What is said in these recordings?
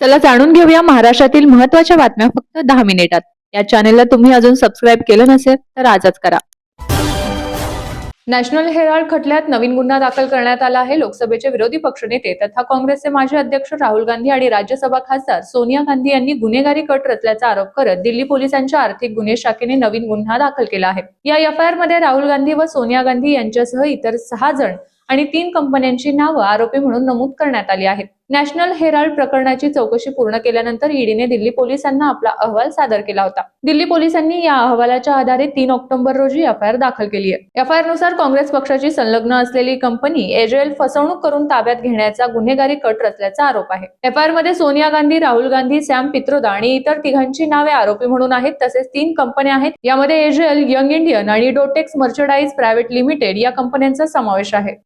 चला जाणून घेऊया महाराष्ट्रातील महत्त्वाच्या बातम्या फक्त दहा मिनिटात. या चॅनेलला तुम्ही अजून सबस्क्राईब केलं नसेल तर आजच करा. नॅशनल हेराल्ड खटल्यात नवीन गुन्हा दाखल करण्यात आला आहे. लोकसभेचे विरोधी पक्षनेते तथा काँग्रेसचे माजी अध्यक्ष राहुल गांधी आणि राज्यसभा खासदार सोनिया गांधी यांनी गुन्हेगारी कट रचल्याचा आरोप करत दिल्ली पोलिसांच्या आर्थिक गुन्हे शाखेने नवीन गुन्हा दाखल केला आहे. या एफ आयमध्ये राहुल गांधी व सोनिया गांधी यांच्यासह इतर सहा जण आणि तीन कंपन्यांची नावं आरोपी म्हणून नमूद करण्यात आली आहेत. नॅशनल हेराल्ड प्रकरणाची चौकशी पूर्ण केल्यानंतर ईडीने दिल्ली पोलिसांना आपला अहवाल सादर केला होता. दिल्ली पोलिसांनी या अहवालाच्या आधारे तीन ऑक्टोबर रोजी एफ आय आर दाखल केली आहे. एफ आय आरनुसार काँग्रेस पक्षाची संलग्न असलेली कंपनी एजेएल फसवणूक करून ताब्यात घेण्याचा गुन्हेगारी कट रचल्याचा आरोप आहे. एफ आय आरमध्ये सोनिया गांधी राहुल गांधी सॅम पित्रोदा आणि इतर तिघांची नावे आरोपी म्हणून आहेत. तसेच तीन कंपन्या आहेत. यामध्ये एजेल यंग इंडियन आणि डोटेक्स मर्चडाईज प्रायव्हेट लिमिटेड या कंपन्यांचा समावेश आहे.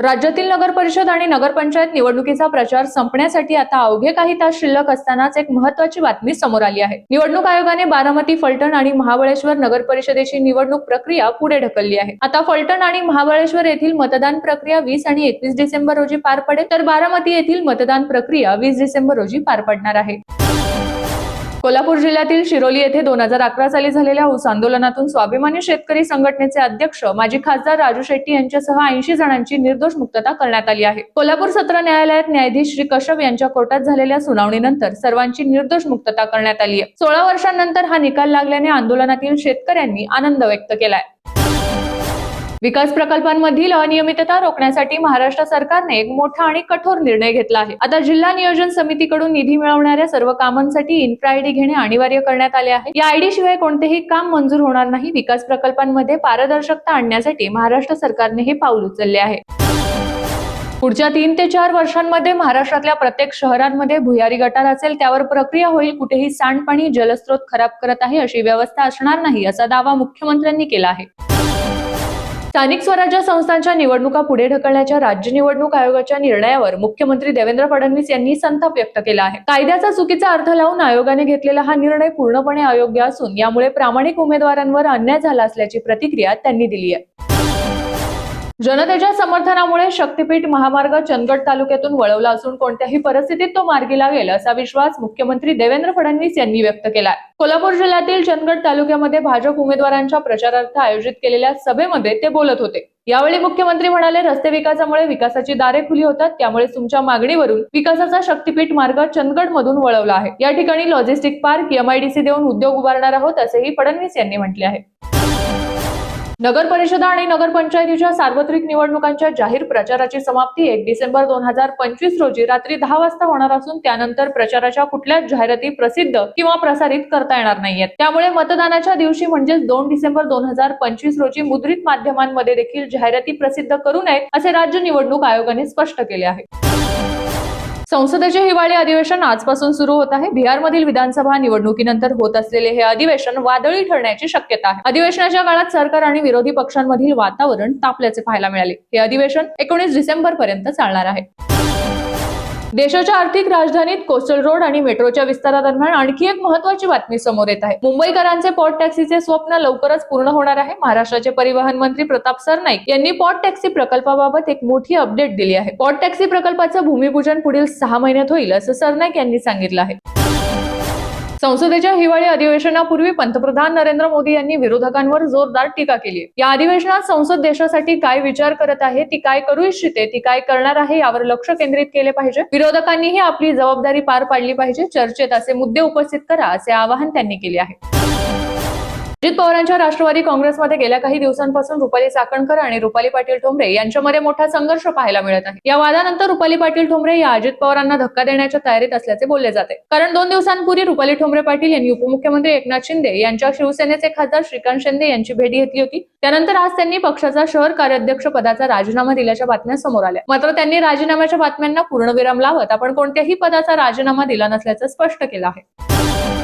राज्यातील नगर परिषद आणि नगरपंचायत निवडणुकीचा प्रचार संपण्यासाठी आता अवघे काही तास शिल्लक असतानाच एक महत्वाची बातमी समोर आली आहे. निवडणूक आयोगाने बारामती फलटण आणि महाबळेश्वर नगर परिषदेची निवडणूक प्रक्रिया पुढे ढकलली आहे. आता फलटण आणि महाबळेश्वर येथील मतदान प्रक्रिया वीस आणि एकवीस डिसेंबर रोजी पार पडेल तर बारामती येथील मतदान प्रक्रिया वीस डिसेंबर रोजी पार पडणार आहे. कोल्हापूर जिल्ह्यातील शिरोली येथे दोन हजार अकरा साली झालेल्या ऊस आंदोलनातून स्वाभिमानी शेतकरी संघटनेचे अध्यक्ष माजी खासदार राजू शेट्टी यांच्यासह ऐंशी जणांची निर्दोष मुक्तता करण्यात आली आहे. कोल्हापूर सत्र न्यायालयात न्यायाधीश श्री कश्यप यांच्या कोर्टात झालेल्या सुनावणीनंतर सर्वांची निर्दोष मुक्तता करण्यात आली आहे. सोळा वर्षांनंतर हा निकाल लागल्याने आंदोलनातील शेतकऱ्यांनी आनंद व्यक्त केलाय. विकास प्रकल्पांमधील अनियमितता रोखण्यासाठी महाराष्ट्र सरकारने एक मोठा आणि कठोर निर्णय घेतला आहे. आता जिल्हा नियोजन समितीकडून निधी मिळवणाऱ्या सर्व कामांसाठी इन्फ्रा आयडी घेणे अनिवार्य करण्यात आले आहे. या आयडी शिवाय कोणतेही काम मंजूर होणार नाही. विकास प्रकल्पांमध्ये पारदर्शकता आणण्यासाठी महाराष्ट्र सरकारने हे पाऊल उचलले आहे. पुढच्या तीन ते चार वर्षांमध्ये महाराष्ट्रातल्या प्रत्येक शहरांमध्ये भुयारी गटार असेल त्यावर प्रक्रिया होईल. कुठेही सांडपाणी जलस्रोत खराब करत आहे अशी व्यवस्था असणार नाही असा दावा मुख्यमंत्र्यांनी केला आहे. स्थानिक स्वराज्य संस्थांच्या निवडणुका पुढे ढकलण्याच्या राज्य निवडणूक आयोगाच्या निर्णयावर मुख्यमंत्री देवेंद्र फडणवीस यांनी संताप व्यक्त केला आहे. कायद्याचा चुकीचा अर्थ लावून आयोगाने घेतलेला हा निर्णय पूर्णपणे अयोग्य असून यामुळे प्रामाणिक उमेदवारांवर अन्याय झाला असल्याची प्रतिक्रिया त्यांनी दिली आहे. जनतेच्या समर्थनामुळे शक्तीपीठ महामार्ग चंदगड तालुक्यातून वळवला असून कोणत्याही परिस्थितीत तो मार्गी लागेल असा विश्वास मुख्यमंत्री देवेंद्र फडणवीस यांनी व्यक्त केला कोल्हापूर जिल्ह्यातील चंदगड तालुक्यामध्ये भाजप उमेदवारांच्या प्रचारार्थ आयोजित केलेल्या सभेमध्ये ते बोलत होते. यावेळी मुख्यमंत्री म्हणाले रस्ते विकासामुळे विकासाची दारे खुली होतात त्यामुळे तुमच्या मागणीवरून विकासाचा शक्तीपीठ मार्ग चंदगड मधून वळवला आहे. या ठिकाणी लॉजिस्टिक पार्क एमआयडीसी देऊन उद्योग उभारणार आहोत असेही फडणवीस यांनी म्हटले आहे. नगर परिषदा आणि नगरपंचायतीच्या सार्वत्रिक निवडणुकांच्या जाहीर प्रचाराची समाप्ती एक डिसेंबर दोन हजार पंचवीस रोजी रात्री दहा वाजता होणार असून त्यानंतर प्रचाराच्या कुठल्याच जाहिराती प्रसिद्ध किंवा प्रसारित करता येणार नाहीयेत. त्यामुळे मतदानाच्या दिवशी म्हणजेच दोन डिसेंबर दोन हजार पंचवीस रोजी मुद्रित माध्यमांमध्ये देखील जाहिराती प्रसिद्ध करू नयेत असे राज्य निवडणूक आयोगाने स्पष्ट केले आहे. संसदेचे हिवाळी अधिवेशन आजपासून सुरू होत आहे. बिहारमधील विधानसभा निवडणुकीनंतर होत असलेले हे अधिवेशन वादळी ठरण्याची शक्यता आहे. अधिवेशनाच्या काळात सरकार आणि विरोधी पक्षांमधील वातावरण तापल्याचे पाहायला मिळाले. हे अधिवेशन एकोणीस डिसेंबर पर्यंत चालणार आहे. देशाच्या आर्थिक राजधानीत कोस्टल रोड आणि मेट्रोच्या विस्तारादरम्यान आणखी एक महत्वाची बातमी समोर येत आहे. मुंबईकरांचे पॉट टॅक्सीचे स्वप्न लवकरच पूर्ण होणार आहे. महाराष्ट्राचे परिवहन मंत्री प्रताप सरनाईक यांनी पॉट टॅक्सी प्रकल्पाबाबत एक मोठी अपडेट दिली आहे. पॉट टॅक्सी प्रकल्पाचं भूमिपूजन पुढील सहा महिन्यात होईल असं सरनाईक यांनी सांगितलं आहे. संसदेच्या हिवाळी अधिवेशनापूर्वी पंतप्रधान नरेंद्र मोदी यांनी विरोधकांवर जोरदार टीका केली. या अधिवेशनात संसद देशासाठी काय विचार करत आहे ती काय करू इच्छिते ती काय करणार आहे यावर लक्ष केंद्रित केले पाहिजे. विरोधकांनीही आपली जबाबदारी पार पाडली पाहिजे चर्चेत असे मुद्दे उपस्थित करा असे आवाहन त्यांनी केले आहे. अजित पवारांच्या राष्ट्रवादी काँग्रेसमध्ये गेल्या काही दिवसांपासून रुपाली चाकणकर आणि रुपाली पाटील ठोंबरे यांच्यामध्ये मोठा संघर्ष पाहायला मिळत आहे. या वादानंतर रुपाली पाटील ठोंबरे या अजित पवारांना धक्का देण्याच्या तयारीत असल्याचे बोलले जाते. कारण दोन दिवसांपूर्वी रुपाली ठोंबरे पाटील यांनी उपमुख्यमंत्री एकनाथ शिंदे यांच्या शिवसेनेचे खासदार श्रीकांत शिंदे यांची भेट घेतली होती. त्यानंतर आज त्यांनी पक्षाचा शहर कार्याध्यक्ष पदाचा राजीनामा दिल्याच्या बातम्या समोर आल्या. मात्र त्यांनी राजीनाम्याच्या बातम्यांना पूर्णविराम लावत आपण कोणत्याही पदाचा राजीनामा दिला नसल्याचं स्पष्ट केलं आहे.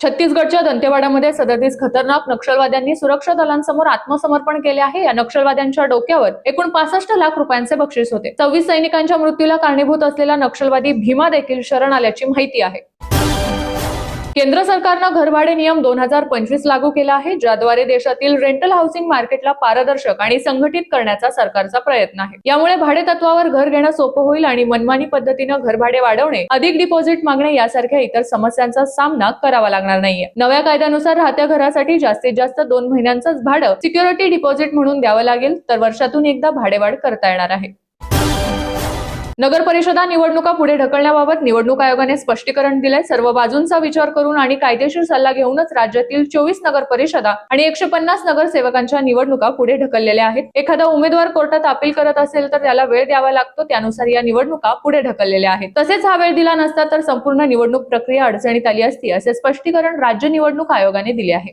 छत्तीसगडच्या दंतेवाड्यामध्ये सदतीस खतरनाक नक्षलवाद्यांनी सुरक्षा दलांसमोर आत्मसमर्पण केले आहे. या नक्षलवाद्यांच्या डोक्यावर एकूण पासष्ट लाख रुपयांचे बक्षीस होते. सव्वीस सैनिकांच्या मृत्यूला कारणीभूत असलेला नक्षलवादी भीमा देखील शरण आल्याची माहिती आहे. केंद्र सरकारनं घरभाडे नियम दोन हजार पंचवीस लागू केला आहे ज्याद्वारे देशातील रेंटल हाऊसिंग मार्केटला पारदर्शक आणि संघटित करण्याचा सरकारचा प्रयत्न आहे. यामुळे भाडे तत्वावर घर घेणं सोपं होईल आणि मनमानी पद्धतीनं घरभाडे वाढवणे अधिक डिपॉझिट मागणे यासारख्या इतर समस्यांचा सामना करावा लागणार नाहीये. नव्या कायद्यानुसार राहत्या घरासाठी जास्तीत जास्त दोन महिन्यांचंच भाडं सिक्युरिटी डिपॉझिट म्हणून द्यावं लागेल तर वर्षातून एकदा भाडेवाढ करता येणार आहे. नगर परिषदा निवडणुका पुढे ढकलण्याबाबत निवडणूक आयोगाने स्पष्टीकरण दिलंय. सर्व बाजूंचा विचार करून आणि कायदेशीर सल्ला घेऊनच राज्यातील चोवीस नगर परिषदा आणि एकशे पन्नास नगरसेवकांच्या निवडणुका पुढे ढकललेल्या आहेत. एखादा उमेदवार कोर्टात अपील करत असेल तर त्याला वेळ द्यावा लागतो. त्यानुसार या निवडणुका पुढे ढकललेल्या आहेत. तसेच हा वेळ दिला नसता तर संपूर्ण निवडणूक प्रक्रिया अडचणीत आली असती असे स्पष्टीकरण राज्य निवडणूक आयोगाने दिले आहे.